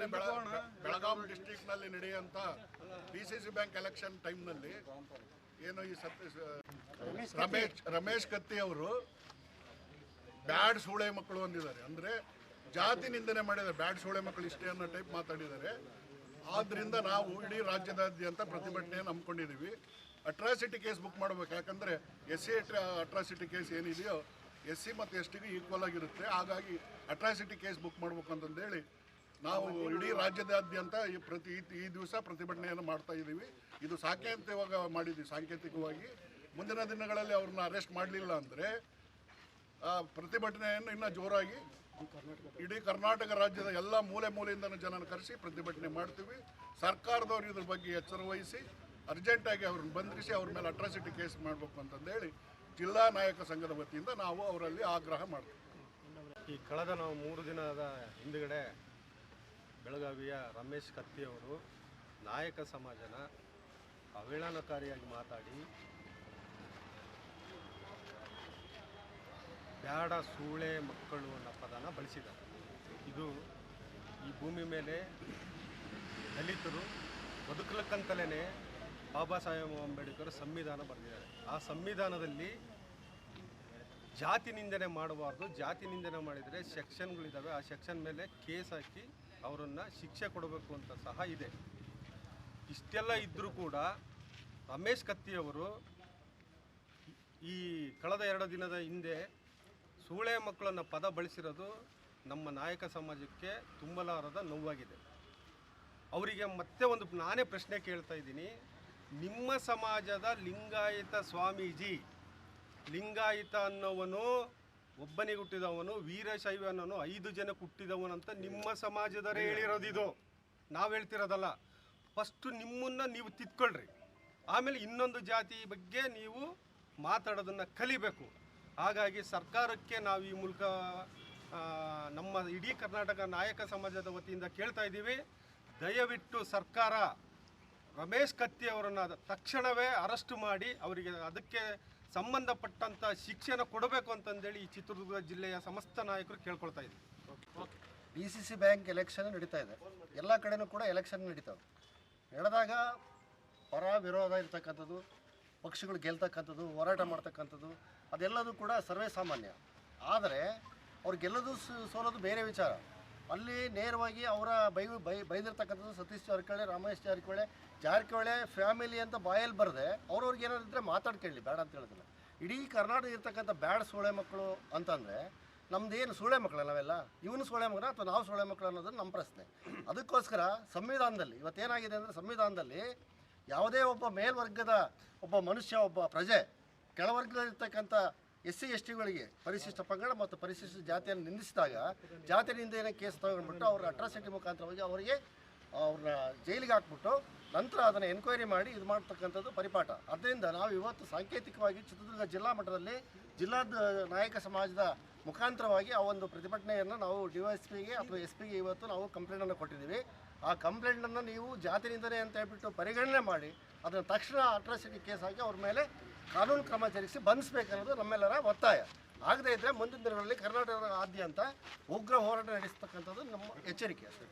ಬೆಳಗಾವಿ ಬೆಳಗಾಂ ಡಿಸ್ಟಿಕ್ನಲ್ಲಿ ನಡೆಯುವಂತ D C C bank election ಟೈಮ್ನಲ್ಲಿ ಏನು ಈ ಸತ್ಯ ರಮೇಶ್ ರಮೇಶ್ ಕತ್ತಿ ಅವರು ಬ್ಯಾಡ್ ಸೂಳೆ ಮಕ್ಕಳು ಅಂದಿದ್ದಾರೆ. ಅಂದ್ರೆ ಜಾತಿ ನಿಂದನೆ ಮಾಡಿದ್ದಾರೆ. ಬ್ಯಾಡ್ ಸೂಳೆ ಮಕ್ಕಳು ಇಷ್ಟೇ ಅನ್ನೋ ಟೈಪ್ ಮಾತಾಡಿದ್ದಾರೆ. ಆದ್ರಿಂದ ನಾವು ಇಡೀ ರಾಜ್ಯದಾದ್ಯಂತ ಪ್ರತಿಭಟನೆಯನ್ನು ಹಮ್ಮಿಕೊಂಡಿದ್ದೀವಿ. ಅಟ್ರಾಸಿಟಿ ಕೇಸ್ ಬುಕ್ ಮಾಡಬೇಕು. ಯಾಕಂದ್ರೆ ಎಸ್ ಸಿ ಅಟ್ರಾಸಿಟಿ ಕೇಸ್ ಏನಿದೆಯೋ ಎಸ್ ಸಿ ಮತ್ತು ಎಸ್ ಟಿಗೆ ಈಕ್ವಲ್ ಆಗಿರುತ್ತೆ. ಹಾಗಾಗಿ ಅಟ್ರಾಸಿಟಿ ಕೇಸ್ ಬುಕ್ ಮಾಡಬೇಕು ಅಂತಂದೇಳಿ ನಾವು ಇಡೀ ರಾಜ್ಯದಾದ್ಯಂತ ಈ ಪ್ರತಿ ಈ ದಿವಸ ಪ್ರತಿಭಟನೆಯನ್ನು ಮಾಡ್ತಾ ಇದ್ದೀವಿ. ಇದು ಸಾಂಕೇತಿಕವಾಗಿ ಮಾಡಿದ್ವಿ ಸಾಂಕೇತಿಕವಾಗಿ. ಮುಂದಿನ ದಿನಗಳಲ್ಲಿ ಅವ್ರನ್ನ ಅರೆಸ್ಟ್ ಮಾಡಲಿಲ್ಲ ಅಂದರೆ ಪ್ರತಿಭಟನೆಯನ್ನು ಇನ್ನೂ ಜೋರಾಗಿ ಇಡೀ ಕರ್ನಾಟಕ ರಾಜ್ಯದ ಎಲ್ಲ ಮೂಲೆ ಮೂಲೆಯಿಂದನೂ ಜನನ ಕರೆಸಿ ಪ್ರತಿಭಟನೆ ಮಾಡ್ತೀವಿ. ಸರ್ಕಾರದವರು ಇದ್ರ ಬಗ್ಗೆ ಎಚ್ಚರ ವಹಿಸಿ ಅರ್ಜೆಂಟಾಗಿ ಅವ್ರನ್ನ ಬಂಧಿಸಿ ಅವ್ರ ಮೇಲೆ ಅಟ್ರಾಸಿಟಿ ಕೇಸ್ ಮಾಡಬೇಕು ಅಂತಂದೇಳಿ ಜಿಲ್ಲಾ ನಾಯಕ ಸಂಘದ ವತಿಯಿಂದ ನಾವು ಅವರಲ್ಲಿ ಆಗ್ರಹ ಮಾಡ್ತೀವಿ. ಈ ಕಳೆದ ನಾವು ಮೂರು ದಿನದ ಹಿಂದುಗಡೆ ಬೆಳಗಾವಿಯ ರಮೇಶ್ ಕತ್ತಿ ಅವರು ನಾಯಕ ಸಮಾಜನ ಅವಹೇಳನಕಾರಿಯಾಗಿ ಮಾತಾಡಿ, ಬ್ಯಾಡ ಸೂಳೆ ಮಕ್ಕಳು ಅನ್ನೋ ಪದನ ಬಳಸಿದ್ದಾರೆ. ಇದು ಈ ಭೂಮಿ ಮೇಲೆ ದಲಿತರು ಬದುಕಲಕ್ಕಂತಲೇ ಬಾಬಾ ಸಾಹೇಬ್ ಅಂಬೇಡ್ಕರ್ ಸಂವಿಧಾನ ಬರೆದಿದ್ದಾರೆ. ಆ ಸಂವಿಧಾನದಲ್ಲಿ ಜಾತಿ ನಿಂದನೆ ಮಾಡಬಾರ್ದು. ಜಾತಿ ನಿಂದನೆ ಮಾಡಿದರೆ ಸೆಕ್ಷನ್ಗಳಿದ್ದಾವೆ ಆ ಸೆಕ್ಷನ್ ಮೇಲೆ ಕೇಸ್ ಹಾಕಿ ಅವರನ್ನು ಶಿಕ್ಷೆ ಕೊಡಬೇಕು ಅಂತ ಸಹ ಇದೆ. ಇಷ್ಟೆಲ್ಲ ಇದ್ದರೂ ಕೂಡ ರಮೇಶ್ ಕತ್ತಿಯವರು ಈ ಕಳೆದ ಎರಡು ದಿನದ ಹಿಂದೆ ಸೂಳೆ ಮಕ್ಕಳನ್ನು ಪದ ಬಳಸಿರೋದು ನಮ್ಮ ನಾಯಕ ಸಮಾಜಕ್ಕೆ ತುಂಬಲಾರದ ನೋವಾಗಿದೆ. ಅವರಿಗೆ ಮತ್ತೆ ಒಂದು ನಾನೇ ಪ್ರಶ್ನೆ ಕೇಳ್ತಾ ಇದ್ದೀನಿ. ನಿಮ್ಮ ಸಮಾಜದ ಲಿಂಗಾಯತ ಸ್ವಾಮೀಜಿ, ಲಿಂಗಾಯತ ಅನ್ನೋವನು ಒಬ್ಬನಿಗೆ ಹುಟ್ಟಿದವನು ವೀರಶೈವನನು ಐದು ಜನಕ್ಕೆ ಹುಟ್ಟಿದವನಂತ ನಿಮ್ಮ ಸಮಾಜದವರೇ ಹೇಳಿರೋದಿದು ನಾವು ಹೇಳ್ತಿರೋದಲ್ಲ. ಫಸ್ಟು ನಿಮ್ಮನ್ನು ನೀವು ತಿದ್ಕೊಳ್ರಿ. ಆಮೇಲೆ ಇನ್ನೊಂದು ಜಾತಿ ಬಗ್ಗೆ ನೀವು ಮಾತಾಡೋದನ್ನು ಕಲಿಬೇಕು. ಹಾಗಾಗಿ ಸರ್ಕಾರಕ್ಕೆ ನಾವು ಈ ಮೂಲಕ ನಮ್ಮ ಇಡೀ ಕರ್ನಾಟಕ ನಾಯಕ ಸಮಾಜದ ವತಿಯಿಂದ ಕೇಳ್ತಾ ಇದ್ದೀವಿ. ದಯವಿಟ್ಟು ಸರ್ಕಾರ ರಮೇಶ್ ಕತ್ತಿ ಅವರನ್ನು ತಕ್ಷಣವೇ ಅರೆಸ್ಟ್ ಮಾಡಿ ಅವರಿಗೆ ಅದಕ್ಕೆ ಸಂಬಂಧಪಟ್ಟಂಥ ಶಿಕ್ಷಣ ಕೊಡಬೇಕು ಅಂತಂದೇಳಿ ಈ ಚಿತ್ರದುರ್ಗ ಜಿಲ್ಲೆಯ ಸಮಸ್ತ ನಾಯಕರು ಕೇಳ್ಕೊಳ್ತಾ ಇದ್ದೀವಿ D C C bank election ನಡೀತಾ ಇದೆ. ಎಲ್ಲ ಕಡೆನೂ ಕೂಡ ಎಲೆಕ್ಷನ್ ನಡೀತಾವೆ. ನಡೆದಾಗ ಪರ ವಿರೋಧ ಇರ್ತಕ್ಕಂಥದ್ದು, ಪಕ್ಷಗಳು ಗೆಲ್ತಕ್ಕಂಥದ್ದು, ಹೋರಾಟ ಮಾಡ್ತಕ್ಕಂಥದ್ದು, ಅದೆಲ್ಲದೂ ಕೂಡ ಸರ್ವೇ ಸಾಮಾನ್ಯ. ಆದರೆ ಅವ್ರು ಗೆಲ್ಲೋದು ಸೋಲೋದು ಬೇರೆ ವಿಚಾರ. ಅಲ್ಲಿ ನೇರವಾಗಿ ಅವರ ಬೈ ಬೈ ಬೈದಿರ್ತಕ್ಕಂಥದ್ದು ಸತೀಶ್ ಜಾರಕಿಹೊಳಿ, ರಮೇಶ್ ಜಾರಕಿಹೊಳಿ ಜಾರಕಿಹೊಳಿ ಫ್ಯಾಮಿಲಿ ಅಂತ ಬಾಯಲ್ಲಿ ಬರದೆ ಅವ್ರವ್ರಿಗೆ ಏನಾದ್ರು ಇದ್ರೆ ಮಾತಾಡ್ಕೊಳ್ಳಿ ಬೇಡ ಅಂತ ಹೇಳಿದ್ರೆ ಇಡೀ ಕರ್ನಾಟಕ ಇರ್ತಕ್ಕಂಥ ಬ್ಯಾಡ್ ಸೋಳೆ ಮಕ್ಕಳು ಅಂತಂದರೆ ನಮ್ದೇನು ಸೂಳೆ ಮಕ್ಕಳ ನಾವೆಲ್ಲ? ಇವನು ಸೂಳೆ ಮಕ್ಕಳ ಅಥವಾ ನಾವು ಸೂಳೆ ಮಕ್ಕಳು ಅನ್ನೋದು ನಮ್ಮ ಪ್ರಶ್ನೆ. ಅದಕ್ಕೋಸ್ಕರ ಸಂವಿಧಾನದಲ್ಲಿ ಇವತ್ತೇನಾಗಿದೆ ಅಂದರೆ ಸಂವಿಧಾನದಲ್ಲಿ ಯಾವುದೇ ಒಬ್ಬ ಮೇಲ್ವರ್ಗದ ಒಬ್ಬ ಮನುಷ್ಯ, ಒಬ್ಬ ಪ್ರಜೆ ಕೆಳವರ್ಗದಲ್ಲಿರ್ತಕ್ಕಂಥ ಎಸ್ ಸಿ ಎಸ್ ಟಿಗಳಿಗೆ ಪರಿಶಿಷ್ಟ ಪಂಗಡ ಮತ್ತು ಪರಿಶಿಷ್ಟ ಜಾತಿಯನ್ನು ನಿಂದಿಸಿದಾಗ ಜಾತಿಯಿಂದ ಏನೇ ಕೇಸ್ ತಗೊಂಡ್ಬಿಟ್ಟು ಅವ್ರ ಅಟ್ರಾಸಿಟಿ ಮುಖಾಂತರವಾಗಿ ಅವರಿಗೆ ಅವ್ರನ್ನ ಜೈಲಿಗೆ ಹಾಕ್ಬಿಟ್ಟು ನಂತರ ಅದನ್ನು ಎನ್ಕ್ವೈರಿ ಮಾಡಿ ಇದು ಮಾಡ್ತಕ್ಕಂಥದ್ದು ಪರಿಪಾಠ. ಅದರಿಂದ ನಾವು ಇವತ್ತು ಸಾಂಕೇತಿಕವಾಗಿ ಚಿತ್ರದುರ್ಗ ಜಿಲ್ಲಾ ಮಟ್ಟದಲ್ಲಿ ಜಿಲ್ಲಾ ನಾಯಕ ಸಮಾಜದ ಮುಖಾಂತರವಾಗಿ ಆ ಒಂದು ಪ್ರತಿಭಟನೆಯನ್ನು ನಾವು ಡಿ ಎಸ್ ಪಿಗೆ ಅಥವಾ ಎಸ್ ಪಿಗೆ ಇವತ್ತು ನಾವು ಕಂಪ್ಲೇಂಟನ್ನು ಕೊಟ್ಟಿದ್ದೀವಿ. ಆ ಕಂಪ್ಲೇಂಟನ್ನು ನೀವು ಜಾತಿ ನಿಂದನೆ ಅಂತ ಹೇಳ್ಬಿಟ್ಟು ಪರಿಗಣನೆ ಮಾಡಿ, ಅದನ್ನು ತಕ್ಷಣ ಅಟ್ರಾಸಿಟಿ ಕೇಸ್ ಹಾಕಿ ಅವ್ರ ಮೇಲೆ ಕಾನೂನು ಕ್ರಮ ಜರುಗಿಸಿ ಬಂಧಿಸಬೇಕನ್ನೋದು ನಮ್ಮೆಲ್ಲರ ಒತ್ತಾಯ. ಆಗದೇ ಇದ್ದರೆ ಮುಂದಿನ ದಿನಗಳಲ್ಲಿ ಕರ್ನಾಟಕದಾದ್ಯಂತ ಉಗ್ರ ಹೋರಾಟ ನಡೆಸ್ತಕ್ಕಂಥದ್ದು ನಮ್ಮ ಎಚ್ಚರಿಕೆ. ಅಷ್ಟೇ